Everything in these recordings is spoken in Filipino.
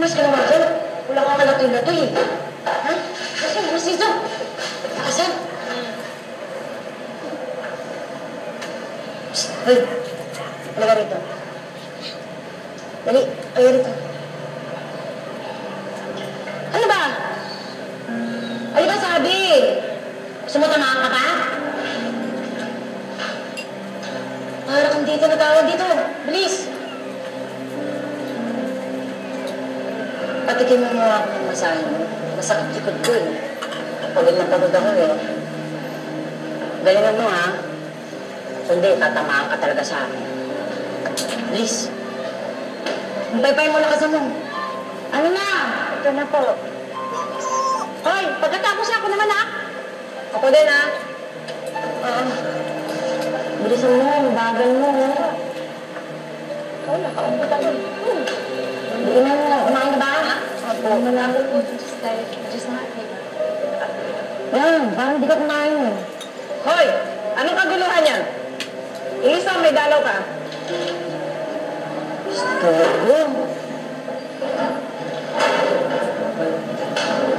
Mas ka naman dyan. Wala kang kalatoy-latoy eh. Ha? Kasi, mas dito. Asan? Psst, Hoy. Halika rito. Dali, ayaw rito. Ano ba? Ano ba sabi? Gusto mo tamaan ka pa? Para kang dito natawag dito. Bilis! Patikin mo mga ako mo. Masakit likod ko eh. Pagod na pagod ako eh. Galingan mo ha. Kundi, tatamaan ka talaga sa akin. Bilis! Ang paypay mo na kasi mo. Ano na? Ito na po. Hoy, pagkatapos ako naman ha. Ako din ha. Oo. Bilisan mo, bagal mo. Ikaw, nakaupo tayo. Hmm. Hindi na mo, umain ka ba? Opo. Malaman po, just like, just not like, Yan, parang hindi ka kumain. Hoy! Anong kaguluhan yan? Ilisa, may dalaw ka. Stogo.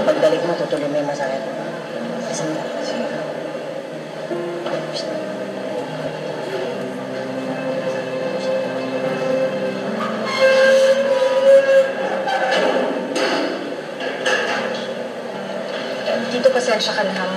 Pagbalik mo, tutuloy mo yung masakit. Dito pasensya ka na,